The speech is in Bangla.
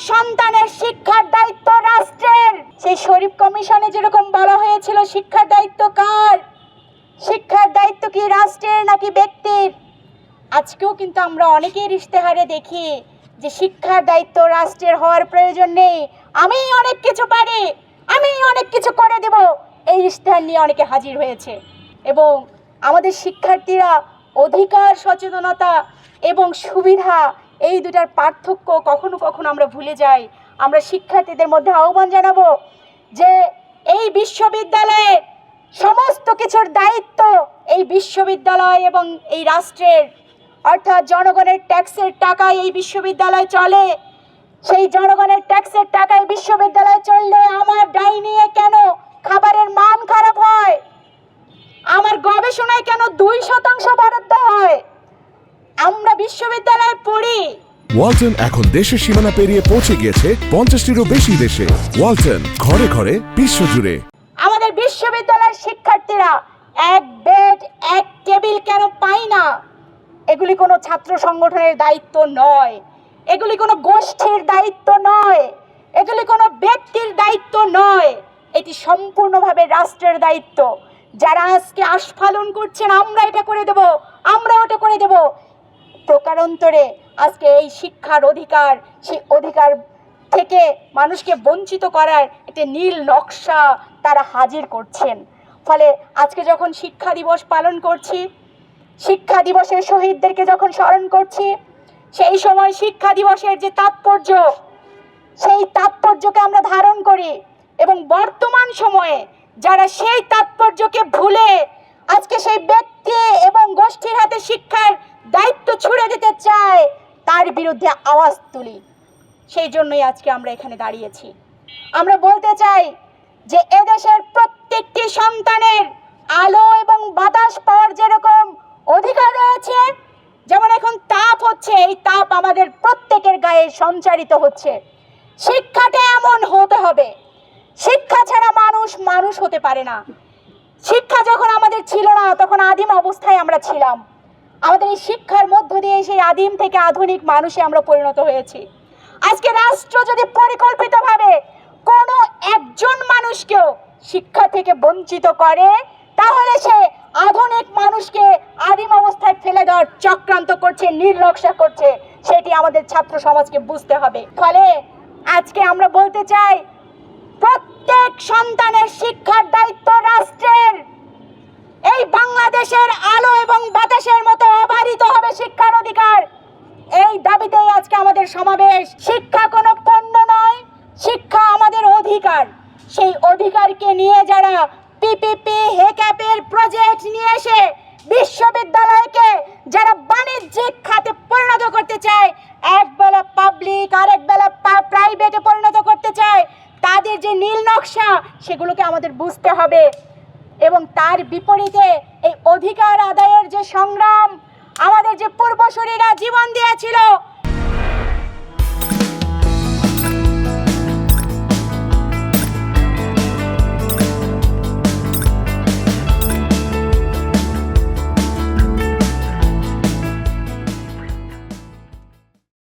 সন্তানের শিক্ষার দায়িত্ব রাষ্ট্রের। সেই শরীফ কমিশনে যেরকম বলা হয়েছিল, শিক্ষার দায়িত্ব কার? শিক্ষার দায়িত্ব কি রাষ্ট্রের নাকি ব্যক্তির? আজকেও কিন্তু আমরা অনেকের ইশতেহারে দেখি যে শিক্ষার দায়িত্ব রাষ্ট্রের হওয়ার প্রয়োজন নেই। আমি অনেক কিছু পারি, আমি অনেক কিছু করে দেব। এই ইশতেহার নিয়ে অনেকে হাজির হয়েছে। এবং আমাদের শিক্ষার্থীরা অধিকার, সচেতনতা এবং সুবিধা এই দুটার পার্থক্য কখনো কখনো আমরা ভুলে যাই। আমরা শিক্ষার্থীদের মধ্যে আহ্বান জানাব যে এই বিশ্ববিদ্যালয়ে সমস্ত কিছুর দায়িত্ব এই বিশ্ববিদ্যালয় এবং এই রাষ্ট্রের। অর্থাৎ জনগণের ট্যাক্সের টাকায় এই বিশ্ববিদ্যালয় চলে। সেই জনগণের ট্যাক্সের টাকায় বিশ্ববিদ্যালয় চললে আমার ডাই নিয়ে কেন খাবারের মান খারাপ হয়? আমার গবেষণায় কেন দুই শতাংশ আমরা বিশ্ববিদ্যালয়ে পড়ি। ওয়ালটন এখন দেশের সীমানা পেরিয়ে পৌঁছে গিয়েছে পঞ্চাশটিরও বেশি দেশে। ওয়ালটন ঘরে ঘরে বিশ্বজুড়ে। আমাদের বিশ্ববিদ্যালয়ের শিক্ষার্থীরা এক বেড এক টেবিল কেন পায় না? এগুলি কোনো ছাত্র সংগঠনের দায়িত্ব নয়। এগুলি কোনো গোষ্ঠীর দায়িত্ব নয়। এগুলি কোনো ব্যক্তির দায়িত্ব নয়। এটি সম্পূর্ণভাবে রাষ্ট্রের দায়িত্ব। যারা আজকে আস্ফালন করছেন আমরা এটা করে দেব আমরা ওটা করে দেব। প্রকারান্তরে আজকে এই শিক্ষার অধিকার, সেই অধিকার থেকে মানুষকে বঞ্চিত করার একটি নীল নকশা তারা হাজির করছেন। ফলে আজকে যখন শিক্ষা দিবস পালন করছি, শিক্ষা দিবসের শহীদদেরকে যখন স্মরণ করছি, সেই সময় শিক্ষা দিবসের যে তাৎপর্য, সেই তাৎপর্যকে আমরা ধারণ করি এবং বর্তমান সময়ে যারা সেই তাৎপর্যকে ভুলে আজকে সেই ব্যক্তি এবং গোষ্ঠীর হাতে দিতে চায়, তার বিরুদ্ধে আওয়াজ তুলি। সেই জন্যই আজকে আমরা এখানে দাঁড়িয়েছি। আমরা বলতে চাই যে এদেশের প্রত্যেকটি সন্তানের আলো এবং বাতাস পাওয়ার যেরকম অধিকার রয়েছে, যেমন এখন তাপ হচ্ছে, এই তাপ আমাদের প্রত্যেকের গায়ে সঞ্চারিত হচ্ছে। শিক্ষাটা এমন হতে হবে। শিক্ষা ছাড়া মানুষ মানুষ হতে পারে না। শিক্ষা যখন আমাদের ছিল না, তখন আদিম অবস্থায় আমরা ছিলাম। আমাদের এই শিক্ষার মধ্য দিয়ে সেই আদিম থেকে আধুনিক মানুষে আমরা পরিণত হয়েছি। আজকে রাষ্ট্র যদি পরিকল্পিতভাবে কোনো একজন মানুষকেও শিক্ষা থেকে বঞ্চিত করে, তাহলে সে আধুনিক মানুষকে আদিম অবস্থায় ফেলে দেওয়ার চক্রান্ত করছে নির্লক্ষা করছে, সেটি আমাদের ছাত্র সমাজকে বুঝতে হবে। ফলে আজকে আমরা বলতে চাই, প্রত্যেক সন্তানের শিক্ষার দায়িত্ব রাষ্ট্রের। এই বাংলাদেশের আলো এবং বাতাসের মতো অবারিত হবে শিক্ষার অধিকার এই দাবিতেই আজকে আমাদের সমাবেশ শিক্ষা কোনো পণ্য নয়, শিক্ষা আমাদের অধিকার। সেই অধিকারকে নিয়ে যারা পিপিপি হেক্যাপের প্রজেক্ট নিয়ে এসে বিশ্ববিদ্যালয়কে যারা বাণিজ্যিক খাতে পরিণত করতে চায় এক বেলা পাবলিক আরেক বেলা প্রাইভেটে পরিণত করতে চায়, তাদের যে নীল নকশা, সেগুলোকে আমাদের বুঝতে হবে। এবং তার বিপরীতে এই অধিকার আদায়ের যে সংগ্রাম, আমাদের যে পূর্বসূরীরা জীবন দিয়েছিল